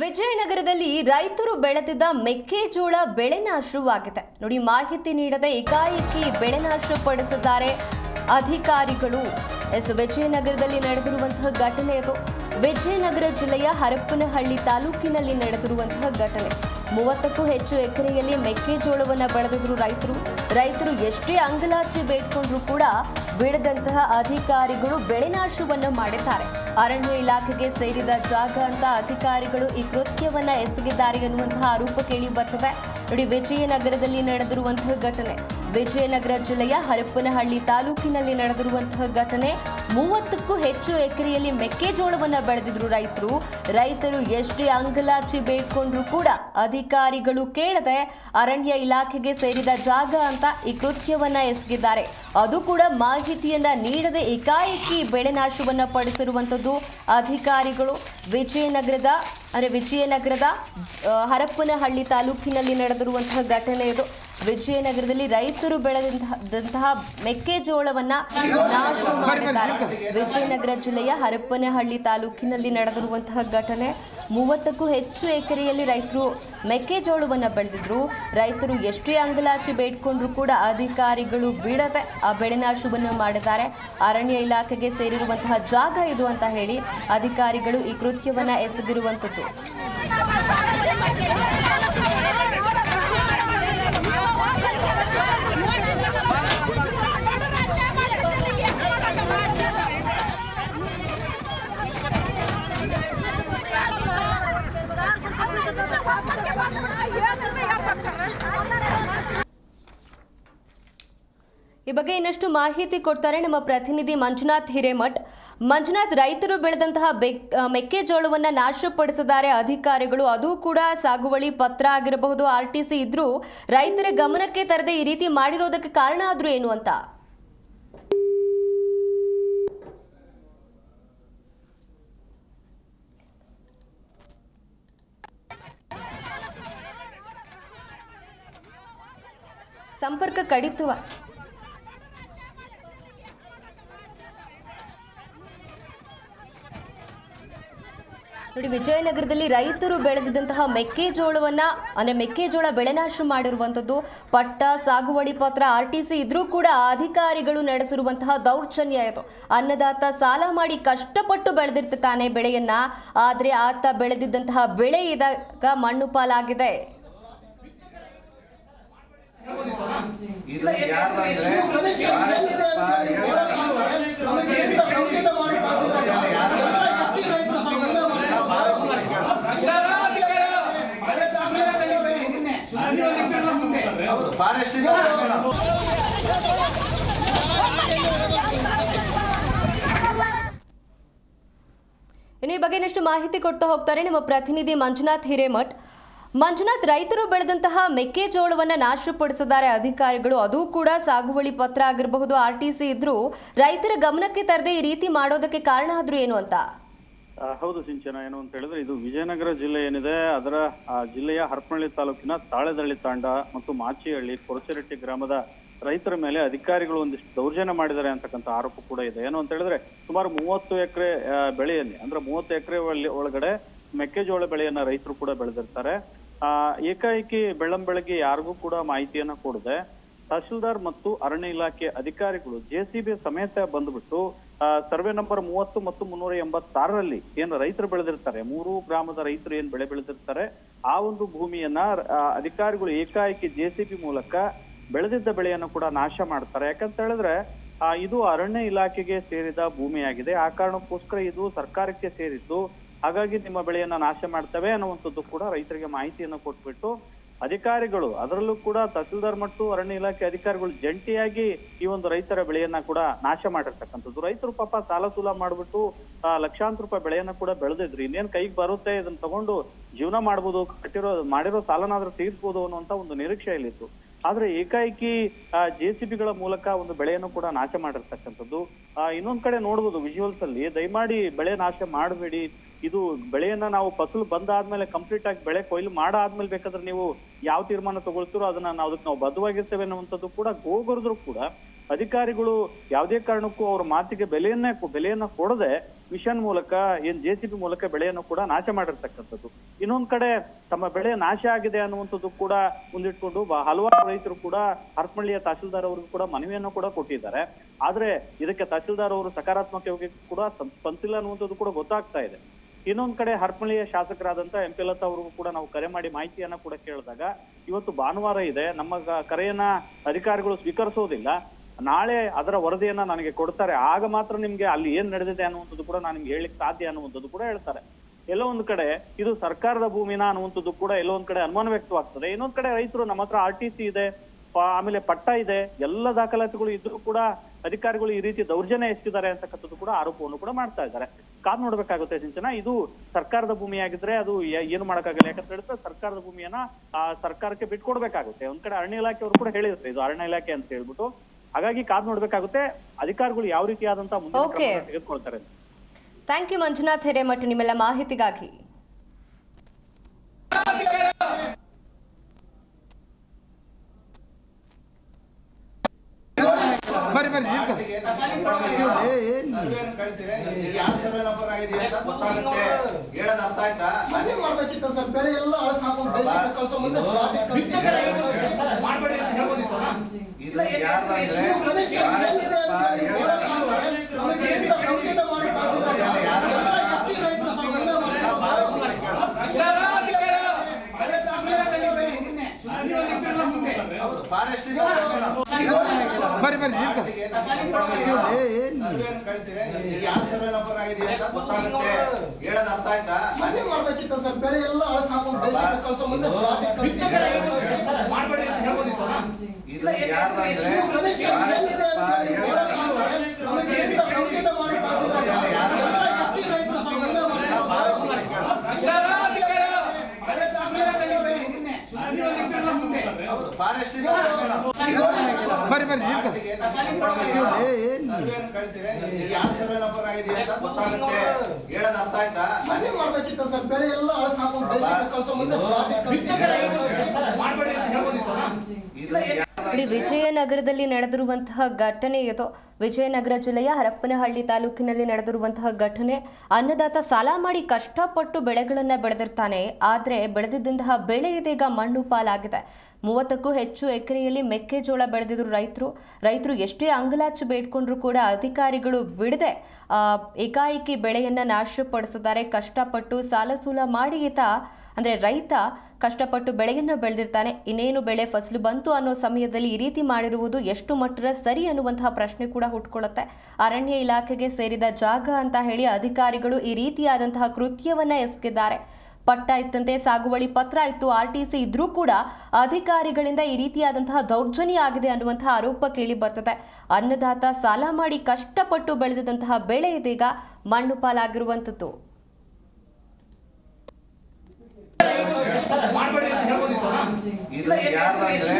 ವಿಜಯನಗರದಲ್ಲಿ ರೈತರು ಬೆಳೆದಿದ್ದ ಮೆಕ್ಕೆಜೋಳ ಬೆಳೆ ನಾಶವಾಗಿದೆ ನೋಡಿ, ಮಾಹಿತಿ ನೀಡದೆ ಏಕಾಏಕಿ ಬೆಳೆ ನಾಶಪಡಿಸಿದ್ದಾರೆ ಅಧಿಕಾರಿಗಳು. ಎಸ್, ವಿಜಯನಗರದಲ್ಲಿ ನಡೆದಿರುವಂತಹ ಘಟನೆ ಅದು. ವಿಜಯನಗರ ಜಿಲ್ಲೆಯ ಹರಪ್ಪನಹಳ್ಳಿ ತಾಲೂಕಿನಲ್ಲಿ ನಡೆದಿರುವಂತಹ ಘಟನೆ. ಮೂವತ್ತಕ್ಕೂ ಹೆಚ್ಚು ಎಕರೆಯಲ್ಲಿ ಮೆಕ್ಕೆಜೋಳವನ್ನು ಬೆಳೆದಿದ್ರು ರೈತರು. ರೈತರು ಎಷ್ಟೇ ಅಂಗಲಾಚಿ ಬೇಡ್ಕೊಂಡ್ರು ಕೂಡ ಬಿಡದಂತಹ ಅಧಿಕಾರಿಗಳು ಬೆಳೆ ನಾಶವನ್ನು ಮಾಡಿದ್ದಾರೆ. ಅರಣ್ಯ ಇಲಾಖೆಗೆ ಸೇರಿದ ಜಾಗ ಅಂತ ಅಧಿಕಾರಿಗಳು ಈ ಕೃತ್ಯವನ್ನ ಎಸಗಿದ್ದಾರೆ ಎನ್ನುವಂತಹ ಆರೋಪ ಕೇಳಿ ಬರ್ತವೆ ನೋಡಿ ವಿಜಯನಗರದಲ್ಲಿ ನಡೆದಿರುವಂತಹ ಘಟನೆ. ವಿಜಯನಗರ ಜಿಲ್ಲೆಯ ಹರಪ್ಪನಹಳ್ಳಿ ತಾಲೂಕಿನಲ್ಲಿ ನಡೆದಿರುವಂತಹ ಘಟನೆ. ಮೂವತ್ತಕ್ಕೂ ಹೆಚ್ಚು ಎಕರೆಯಲ್ಲಿ ಮೆಕ್ಕೆಜೋಳವನ್ನು ಬೆಳೆದಿದ್ರು ರೈತರು. ರೈತರು ಎಷ್ಟೇ ಅಂಗಲಾಚಿ ಬೇಡ್ಕೊಂಡ್ರು ಕೂಡ ಅಧಿಕಾರಿಗಳು ಕೇಳದೆ ಅರಣ್ಯ ಇಲಾಖೆಗೆ ಸೇರಿದ ಜಾಗ ಅಂತ ಈ ಕೃತ್ಯವನ್ನ ಎಸಗಿದ್ದಾರೆ. ಅದು ಕೂಡ ಮಾಹಿತಿಯನ್ನ ನೀಡದೆ ಏಕಾಏಕಿ ಬೆಳೆ ನಾಶವನ್ನ ಪಡಿಸಿರುವಂತದ್ದು ಅಧಿಕಾರಿಗಳು. ವಿಜಯನಗರದ, ಅಂದರೆ ವಿಜಯನಗರದ ಹರಪ್ಪನಹಳ್ಳಿ ತಾಲೂಕಿನಲ್ಲಿ ನಡೆದಿರುವಂತಹ ಘಟನೆ ಇದು. ವಿಜಯನಗರದಲ್ಲಿ ರೈತರು ಬೆಳೆದಂತಹ ಮೆಕ್ಕೆಜೋಳವನ್ನ ನಾಶ ಮಾಡಿದ್ದಾರೆ. ವಿಜಯನಗರ ಜಿಲ್ಲೆಯ ಹರಪ್ಪನಹಳ್ಳಿ ತಾಲೂಕಿನಲ್ಲಿ ನಡೆದಿರುವಂತಹ ಘಟನೆ. ಮೂವತ್ತಕ್ಕೂ ಹೆಚ್ಚು ಎಕರೆಯಲ್ಲಿ ರೈತರು ಮೆಕ್ಕೆಜೋಳವನ್ನ ಬೆಳೆದಿದ್ರು. ರೈತರು ಎಷ್ಟೇ ಅಂಗಲಾಚಿ ಬೇಡ್ಕೊಂಡ್ರು ಕೂಡ ಅಧಿಕಾರಿಗಳು ಬಿಡದೆ ಆ ಬೆಳೆ ನಾಶವನ್ನು ಮಾಡಿದ್ದಾರೆ. ಅರಣ್ಯ ಇಲಾಖೆಗೆ ಸೇರಿರುವಂತಹ ಜಾಗ ಇದು ಅಂತ ಹೇಳಿ ಅಧಿಕಾರಿಗಳು ಈ ಕೃತ್ಯವನ್ನ ಎಸಗಿರುವಂಥದ್ದು. ಈ ಬಗ್ಗೆ ಇನ್ನಷ್ಟು ಮಾಹಿತಿ ಕೊಡ್ತಾರೆ ನಮ್ಮ ಪ್ರತಿನಿಧಿ ಮಂಜುನಾಥ್ ಹಿರೇಮಠ್. ಮಂಜುನಾಥ್, ರೈತರು ಬೆಳೆದಂತಹ ಮೆಕ್ಕೆಜೋಳವನ್ನು ನಾಶಪಡಿಸಿದ್ದಾರೆ ಅಧಿಕಾರಿಗಳು. ಅದು ಕೂಡ ಸಾಗುವಳಿ ಪತ್ರ ಆಗಿರಬಹುದು, ಆರ್ ಟಿ ಸಿ ಇದ್ರೂ ರೈತರ ಗಮನಕ್ಕೆ ತರದೆ ಈ ರೀತಿ ಮಾಡಿರೋದಕ್ಕೆ ಕಾರಣ ಆದ್ರೂ ಏನು ಅಂತ? ಸಂಪರ್ಕ ಕಡಿತವ. ನೋಡಿ, ವಿಜಯನಗರದಲ್ಲಿ ರೈತರು ಬೆಳೆದಿದ್ದಂತಹ ಮೆಕ್ಕೆಜೋಳವನ್ನ, ಅಂದ್ರೆ ಮೆಕ್ಕೆಜೋಳ ಬೆಳೆನಾಶ ಮಾಡಿರುವಂತದ್ದು ಪಟ್ಟ, ಸಾಗುವಳಿ ಪತ್ರ, ಆರ್ ಟಿ ಸಿ ಇದ್ರೂ ಕೂಡ ಅಧಿಕಾರಿಗಳು ನಡೆಸಿರುವಂತಹ ದೌರ್ಜನ್ಯ ಇದು. ಅನ್ನದಾತ ಸಾಲ ಮಾಡಿ ಕಷ್ಟಪಟ್ಟು ಬೆಳೆದಿರ್ತಾನೆ ಬೆಳೆಯನ್ನ, ಆದ್ರೆ ಆತ ಬೆಳೆದಿದ್ದಂತಹ ಬೆಳೆ ಇದಾಗ ಮಣ್ಣು ಪಾಲಾಗಿದೆ ಇದು ಯಾರ್ದಂದ್ರೆ ಹೌದು ಫಾರೆಸ್ಟ್ ಇಂದ ಇನ್ನು ಈ ಬಗ್ಗೆ ಇನ್ನಷ್ಟು ಮಾಹಿತಿ ಕೊಡ್ತಾ ಹೋಗ್ತಾರೆ ನಮ್ಮ ಪ್ರತಿನಿಧಿ ಮಂಜುನಾಥ್ ಹಿರೇಮಠ್. ಮಂಜುನಾಥ್, ರೈತರು ಬೆಳೆದಂತಹ ಮೆಕ್ಕೆಜೋಳವನ್ನು ನಾಶಪಡಿಸಿದ್ದಾರೆ. ಅಧಿಕಾರಿಗಳು, ಅದು ಕೂಡ ಸಾಗುವಳಿ ಪತ್ರ ಆಗಿರಬಹುದು. ಆರ್ ಟಿ ಸಿ ಇದ್ರೂ ರೈತರ ಗಮನಕ್ಕೆ ತರದೆ ಈ ರೀತಿ ಮಾಡೋದಕ್ಕೆ ಕಾರಣ ಆದ್ರೂ ಏನು ಅಂತ? ಹೌದು ಸಿಂಚನ, ಏನು ಅಂತ ಹೇಳಿದ್ರೆ ಇದು ವಿಜಯನಗರ ಜಿಲ್ಲೆ ಏನಿದೆ, ಅದರ ಜಿಲ್ಲೆಯ ಹರಪನಹಳ್ಳಿ ತಾಲೂಕಿನ ತಾಳೆದಳ್ಳಿ ತಾಂಡ ಮತ್ತು ಮಾಚಿಹಳ್ಳಿ ಕೊರಚರಟ್ಟಿ ಗ್ರಾಮದ ರೈತರ ಮೇಲೆ ಅಧಿಕಾರಿಗಳು ಒಂದಿಷ್ಟು ದೌರ್ಜನ್ಯ ಮಾಡಿದ್ದಾರೆ ಅಂತಕ್ಕಂಥ ಆರೋಪ ಕೂಡ ಇದೆ. ಏನು ಅಂತ ಹೇಳಿದ್ರೆ, ಸುಮಾರು ಮೂವತ್ತು ಎಕರೆ ಬೆಳೆಯಲ್ಲಿ, ಅಂದ್ರೆ ಮೂವತ್ತು ಎಕರೆ ಒಳಗಡೆ ಮೆಕ್ಕೆಜೋಳ ಬೆಳೆಯನ್ನ ರೈತರು ಕೂಡ ಬೆಳೆದಿರ್ತಾರೆ. ಆ, ಏಕಾಏಕಿ ಬೆಳ್ಳಂ ಬೆಳಗ್ಗೆ ಯಾರಿಗೂ ಕೂಡ ಮಾಹಿತಿಯನ್ನ ಕೊಡದೆ ತಹಶೀಲ್ದಾರ್ ಮತ್ತು ಅರಣ್ಯ ಇಲಾಖೆ ಅಧಿಕಾರಿಗಳು ಜೆಸಿಬಿ ಸಮೇತ ಬಂದ್ಬಿಟ್ಟು ಸರ್ವೆ ನಂಬರ್ ಮೂವತ್ತು ಮತ್ತು ಮುನ್ನೂರ ಎಂಬತ್ತಾರರಲ್ಲಿ ಏನು ರೈತರು ಬೆಳೆದಿರ್ತಾರೆ, ಮೂರು ಗ್ರಾಮದ ರೈತರು ಏನ್ ಬೆಳೆ ಬೆಳೆದಿರ್ತಾರೆ, ಆ ಒಂದು ಭೂಮಿಯನ್ನ ಅಧಿಕಾರಿಗಳು ಏಕಾಏಕಿ ಜೆಸಿಬಿ ಮೂಲಕ ಬೆಳೆದಿದ್ದ ಬೆಳೆಯನ್ನು ಕೂಡ ನಾಶ ಮಾಡ್ತಾರೆ. ಯಾಕಂತ ಹೇಳಿದ್ರೆ ಇದು ಅರಣ್ಯ ಇಲಾಖೆಗೆ ಸೇರಿದ ಭೂಮಿಯಾಗಿದೆ. ಆ ಕಾರಣಕ್ಕೋಸ್ಕರ ಇದು ಸರ್ಕಾರಕ್ಕೆ ಸೇರಿದ್ದು. ಹಾಗಾಗಿ ನಿಮ್ಮ ಬೆಳೆಯನ್ನ ನಾಶ ಮಾಡ್ತವೆ ಅನ್ನುವಂಥದ್ದು ಕೂಡ ರೈತರಿಗೆ ಮಾಹಿತಿಯನ್ನು ಕೊಟ್ಬಿಟ್ಟು, ಅಧಿಕಾರಿಗಳು, ಅದರಲ್ಲೂ ಕೂಡ ತಹಸೀಲ್ದಾರ್ ಮತ್ತು ಅರಣ್ಯ ಇಲಾಖೆ ಅಧಿಕಾರಿಗಳು ಜಂಟಿಯಾಗಿ ಈ ಒಂದು ರೈತರ ಬೆಳೆಯನ್ನ ಕೂಡ ನಾಶ ಮಾಡಿರ್ತಕ್ಕಂಥದ್ದು. ರೈತರು ಪಾಪ ಸಾಲ ಸೂಲ ಮಾಡ್ಬಿಟ್ಟು ಲಕ್ಷಾಂತರ ರೂಪಾಯಿ ಬೆಳೆಯನ್ನ ಕೂಡ ಬೆಳೆದಿದ್ರು. ಇನ್ನೇನ್ ಕೈಗೆ ಬರುತ್ತೆ ಇದನ್ನ ತಗೊಂಡು ಜೀವನ ಮಾಡ್ಬೋದು, ಕಟ್ಟಿರೋ, ಮಾಡಿರೋ ಸಾಲನಾದ್ರೂ ತೀರ್ಸ್ಬೋದು ಅನ್ನುವಂತ ಒಂದು ನಿರೀಕ್ಷೆಯಲ್ಲಿತ್ತು. ಆದ್ರೆ ಏಕಾಏಕಿ ಜೆ ಸಿ ಬಿಗಳ ಮೂಲಕ ಒಂದು ಬೆಳೆಯನ್ನು ಕೂಡ ನಾಶ ಮಾಡಿರ್ತಕ್ಕಂಥದ್ದು. ಇನ್ನೊಂದ್ ಕಡೆ ನೋಡ್ಬೋದು ವಿಜುವಲ್ಸ್ ಅಲ್ಲಿ, ದಯಮಾಡಿ ಬೆಳೆ ನಾಶ ಮಾಡಬೇಡಿ. ಇದು ಬೆಳೆಯನ್ನ ನಾವು ಫಸಲು ಬಂದಾದ್ಮೇಲೆ ಕಂಪ್ಲೀಟ್ ಆಗಿ ಬೆಳೆ ಕೊಯ್ಲು ಮಾಡಾದ್ಮೇಲೆ ಬೇಕಾದ್ರೆ ನೀವು ಯಾವ ತೀರ್ಮಾನ ತಗೊಳ್ತೀರೋ ಅದನ್ನ ನಾವು ಅದಕ್ಕೆ ನಾವು ಬದ್ಧವಾಗಿರ್ತೇವೆ ಅನ್ನುವಂಥದ್ದು ಕೂಡ ಗೋಗರದ್ರು ಕೂಡ ಅಧಿಕಾರಿಗಳು ಯಾವುದೇ ಕಾರಣಕ್ಕೂ ಅವ್ರ ಮಾತಿಗೆ ಬೆಲೆಯನ್ನೇ, ಬೆಲೆಯನ್ನ ಕೊಡದೆ ಮಿಷನ್ ಮೂಲಕ, ಏನ್ ಜೆ ಸಿ ಬಿ ಮೂಲಕ ಬೆಳೆಯನ್ನು ಕೂಡ ನಾಶ ಮಾಡಿರ್ತಕ್ಕಂಥದ್ದು. ಇನ್ನೊಂದ್ ಕಡೆ ತಮ್ಮ ಬೆಳೆ ನಾಶ ಆಗಿದೆ ಅನ್ನುವಂಥದ್ದು ಕೂಡ ಮುಂದಿಟ್ಕೊಂಡು ಹಲವಾರು ರೈತರು ಕೂಡ ಹರಪಳ್ಳಿಯ ತಹಸೀಲ್ದಾರ್ ಅವ್ರಿಗೂ ಕೂಡ ಮನವಿಯನ್ನು ಕೂಡ ಕೊಟ್ಟಿದ್ದಾರೆ. ಆದ್ರೆ ಇದಕ್ಕೆ ತಹಸೀಲ್ದಾರ್ ಅವರು ಸಕಾರಾತ್ಮಕವಾಗಿ ಕೂಡ ಸ್ಪಂ- ಸ್ಪಂದಿಸಿಲ್ಲ ಅನ್ನುವಂಥದ್ದು ಕೂಡ ಗೊತ್ತಾಗ್ತಾ ಇದೆ. ಇನ್ನೊಂದ್ ಕಡೆ ಹರಪಳ್ಳಿಯ ಶಾಸಕರಾದಂತ ಎಂ. ಪಿ. ಲತಾ ಅವ್ರಿಗೂ ಕೂಡ ನಾವು ಕರೆ ಮಾಡಿ ಮಾಹಿತಿಯನ್ನ ಕೂಡ ಕೇಳಿದಾಗ, ಇವತ್ತು ಭಾನುವಾರ ಇದೆ, ನಮ್ಮ ಕರೆಯನ್ನ ಅಧಿಕಾರಿಗಳು ಸ್ವೀಕರಿಸೋದಿಲ್ಲ. ನಾಳೆ ಅದರ ವರದಿಯನ್ನ ನನಗೆ ಕೊಡ್ತಾರೆ. ಆಗ ಮಾತ್ರ ನಿಮ್ಗೆ ಅಲ್ಲಿ ಏನ್ ನಡೆದಿದೆ ಅನ್ನುವಂಥದ್ದು ಕೂಡ ನಾನು ನಿಮ್ಗೆ ಹೇಳಿಕ್ ಸಾಧ್ಯ ಅನ್ನುವಂಥದ್ದು ಕೂಡ ಹೇಳ್ತಾರೆ. ಎಲ್ಲೋ ಒಂದ್ ಕಡೆ ಇದು ಸರ್ಕಾರದ ಭೂಮಿನ ಅನ್ನುವಂಥದ್ದು ಕೂಡ ಎಲ್ಲೋ ಒಂದ್ ಕಡೆ ಅನುಮಾನ ವ್ಯಕ್ತವಾಗ್ತದೆ. ಇನ್ನೊಂದ್ ಕಡೆ ರೈತರು ನಮ್ಮ ಹತ್ರ ಆರ್ ಟಿ ಸಿ ಇದೆ ಆಮೇಲೆ ಪಟ್ಟ ಇದೆ, ಎಲ್ಲ ದಾಖಲಾತಿಗಳು ಇದ್ರೂ ಕೂಡ ಅಧಿಕಾರಿಗಳು ಈ ರೀತಿ ದೌರ್ಜನ್ಯ ಎಸ್ತಿದ್ದಾರೆ ಅಂತಕ್ಕಂಥದ್ದು ಕೂಡ ಆರೋಪವನ್ನು ಕೂಡ ಮಾಡ್ತಾ ಇದ್ದಾರೆ. ಕಾದ್ ನೋಡ್ಬೇಕಾಗುತ್ತೆ ಸಿಂಚನ. ಇದು ಸರ್ಕಾರದ ಭೂಮಿಯಾಗಿದ್ರೆ ಅದು ಏನು ಮಾಡಕ್ಕಾಗಲ್ಲ. ಯಾಕಂತ ಹೇಳಿದ್ರೆ ಸರ್ಕಾರದ ಭೂಮಿಯನ್ನ ಆ ಸರ್ಕಾರಕ್ಕೆ ಬಿಟ್ಕೊಡ್ಬೇಕಾಗುತ್ತೆ. ಒಂದ್ ಕಡೆ ಅರಣ್ಯ ಇಲಾಖೆಯವರು ಕೂಡ ಹೇಳಿರುತ್ತೆ ಇದು ಅರಣ್ಯ ಇಲಾಖೆ ಅಂತ ಹೇಳ್ಬಿಟ್ಟು ಹಾಗಾಗಿ ಕಾದ್ ನೋಡ್ಬೇಕಾಗುತ್ತೆ. ಅಧಿಕಾರಿಗಳು ಯಾವ ರೀತಿಯಾದಂತಹ ಮುಂದೆ ತೆಗೆದುಕೊಳ್ತಾರೆ. ಥ್ಯಾಂಕ್ ಯು ಮಂಜುನಾಥ್ ಹಿರೇಮಠ್ ನಿಮ್ಮೆಲ್ಲ ಮಾಹಿತಿಗಾಗಿ. ಬರ್ರಿ ಬರ್ರಿ ಹೇಳೋದ್ ಅರ್ಥ ಆಯ್ತಾ ಅದೇ ಮಾಡ್ಬೇಕಿತ್ತು ಸರ್. ಬೆಳೆ ಎಲ್ಲ ಅಳಸ್ ಹಾಕೊಂಡು ಬೇಸಿಗೆ ಕಳ್ಸೋ ಮುಂದೆ ಸ್ಟಾರ್ಟಿಂಗ್ ಕಳ್ಸಿ. ಇದು ಯಾರ್ದಂದ್ರೆ ಫಾರೆಸ್ಟ್ ಬರ್ರಿ ಬರ್ರಿ ಸರ್ವೇಯರ್ಸ್ ಕಳಿಸಿದ್ರೆ ಯಾವ ಸರ್ವೆ ನಂಬರ್ ಆಗಿದೆ ಅಂತ ಗೊತ್ತಾಗುತ್ತೆ ಹೇಳೋದ್ ಅರ್ಥ ಆಯ್ತಾ ಅದೇ ಮಾಡ್ಬೇಕಿತ್ತು ಸರ್ ಬೆಳೆ ಎಲ್ಲ ಬೇಸಿಗೆ ಕಳ್ಸೋ ಮುಂದೆ ಕಳ್ಸಿ. ಇದು ಯಾರ್ದಂದ್ರೆ ಬರ್ರಿ ಬರ್ರಿ ಸರ್ವೇಯರ್ಸ್ ಕಳಿಸಿದ್ರೆ ಯಾವ ಸರ್ವೆ ನಂಬರ್ ಆಗಿದೆ ಅಂತ ಗೊತ್ತಾಗುತ್ತೆ ಹೇಳೋದ್ ಅರ್ಥ ಆಯ್ತಾ ಅದೇ ಮಾಡ್ಬೇಕಿತ್ತು ಸರ್ ಬೆಳೆ ಎಲ್ಲ ಮುಂದೆ ಇಡೀ ವಿಜಯನಗರದಲ್ಲಿ ನಡೆದಿರುವಂತಹ ಘಟನೆ ಇದು. ವಿಜಯನಗರ ಜಿಲ್ಲೆಯ ಹರಪ್ಪನಹಳ್ಳಿ ತಾಲೂಕಿನಲ್ಲಿ ನಡೆದಿರುವಂತಹ ಘಟನೆ. ಅನ್ನದಾತ ಸಾಲ ಮಾಡಿ ಕಷ್ಟಪಟ್ಟು ಬೆಳೆಗಳನ್ನು ಬೆಳೆದಿರ್ತಾನೆ. ಆದರೆ ಬೆಳೆದಿದ್ದಂತಹ ಬೆಳೆ ಇದೀಗ ಮಣ್ಣು ಪಾಲಾಗಿದೆ. ಮೂವತ್ತಕ್ಕೂ ಹೆಚ್ಚು ಎಕರೆಯಲ್ಲಿ ಮೆಕ್ಕೆಜೋಳ ಬೆಳೆದಿದ್ರು ರೈತರು. ರೈತರು ಎಷ್ಟೇ ಅಂಗಲಾಚು ಬೇಡ್ಕೊಂಡ್ರು ಕೂಡ ಅಧಿಕಾರಿಗಳು ಬಿಡದೆ ಏಕಾಏಕಿ ಬೆಳೆಯನ್ನು ನಾಶಪಡಿಸಿದ್ದಾರೆ. ಕಷ್ಟಪಟ್ಟು ಸಾಲ ಸೂಲ ಮಾಡಿ ಈತ ಅಂದರೆ ರೈತ ಕಷ್ಟಪಟ್ಟು ಬೆಳೆಯನ್ನು ಬೆಳೆದಿರ್ತಾನೆ, ಇನ್ನೇನು ಬೆಳೆ ಫಸಲು ಬಂತು ಅನ್ನೋ ಸಮಯದಲ್ಲಿ ಈ ರೀತಿ ಮಾಡಿರುವುದು ಎಷ್ಟು ಮಟ್ಟದ ಸರಿ ಅನ್ನುವಂತಹ ಪ್ರಶ್ನೆ ಕೂಡ ಹುಟ್ಕೊಳ್ಳುತ್ತೆ. ಅರಣ್ಯ ಇಲಾಖೆಗೆ ಸೇರಿದ ಜಾಗ ಅಂತ ಹೇಳಿ ಅಧಿಕಾರಿಗಳು ಈ ರೀತಿಯಾದಂತಹ ಕೃತ್ಯವನ್ನು ಎಸಗಿದ್ದಾರೆ. ಪಟ್ಟ ಇತ್ತಂತೆ, ಸಾಗುವಳಿ ಪತ್ರ ಇತ್ತು, ಆರ್ ಟಿ ಸಿ ಇದ್ರೂ ಕೂಡ ಅಧಿಕಾರಿಗಳಿಂದ ಈ ರೀತಿಯಾದಂತಹ ದೌರ್ಜನ್ಯ ಆಗಿದೆ ಅನ್ನುವಂತಹ ಆರೋಪ ಕೇಳಿ ಬರ್ತದೆ. ಅನ್ನದಾತ ಸಾಲ ಮಾಡಿ ಕಷ್ಟಪಟ್ಟು ಬೆಳೆದಿದಂತಹ ಬೆಳೆ ಇದೀಗ ಮಣ್ಣು ಪಾಲಾಗಿರುವಂಥದ್ದು. ಯಾರ್ದಂದ್ರೆ